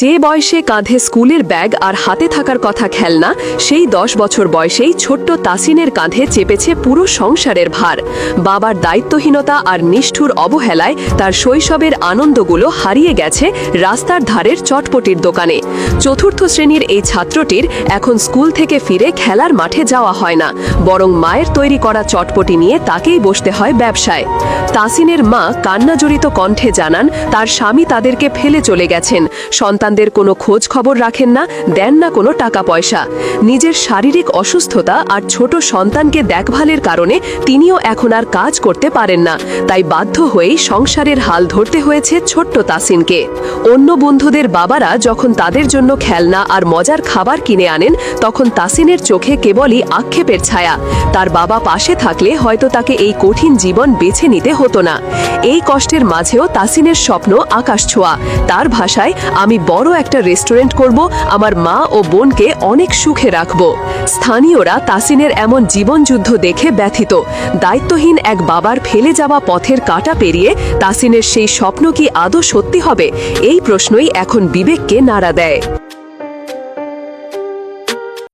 যে বয়সে কাঁধে স্কুলের ব্যাগ আর হাতে থাকার কথা খেলনা, সেই দশ বছর বয়সেই ছোট্ট তাসিনের কাঁধে চেপেছে পুরো সংসারের ভার। বাবার দায়িত্বহীনতা আর নিষ্ঠুর অবহেলায় তার শৈশবের আনন্দগুলো হারিয়ে গেছে রাস্তার ধারের চটপটির দোকানে। চতুর্থ শ্রেণির এই ছাত্রটির এখন স্কুল থেকে ফিরে খেলার মাঠে যাওয়া হয় না, বরং মায়ের তৈরি করা চটপটি নিয়ে তাকেই বসতে হয় ব্যবসায়। তাসিনের মা কান্নাজড়িত কণ্ঠে জানান, তার স্বামী তাদেরকে ফেলে চলে গেছেন। সন্তানদের কোনো খোঁজ খবর রাখেন না, দেন না কোনো টাকা পয়সা। নিজের শারীরিক অসুস্থতা আর ছোট সন্তানকে দেখভালের কারণে তিনিও এখন আর কাজ করতে পারেন না। তাই বাধ্য হয়েই সংসারের হাল ধরতে হয়েছে ছোট্ট তাসিনকে। অন্য বন্ধুদের বাবারা যখন তাদের জন্য খেলনা আর মজার খাবার কিনে আনেন, তখন তাসিনের চোখে কেবলই আক্ষেপের ছায়া। তার বাবা পাশে থাকলে হয়তো তাকে এই কঠিন জীবন বেছে নিতে হতো না। এই কষ্টের মাঝেও তাসিনের স্বপ্ন আকাশ ছোঁয়া। তার ভাষায়, আমি বড় একটা রেস্টুরেন্ট করব, আমার মা ও বোনকে অনেক সুখে রাখব। স্থানীয়রা তাসিনের এমন জীবনযুদ্ধ দেখে ব্যথিত। দায়িত্বহীন এক বাবার ফেলে যাওয়া পথের কাটা পেরিয়ে তাসিনের সেই স্বপ্ন কি আদৌ সত্যি হবে? এই প্রশ্নই এখন বিবেককে নাড়া দেয়।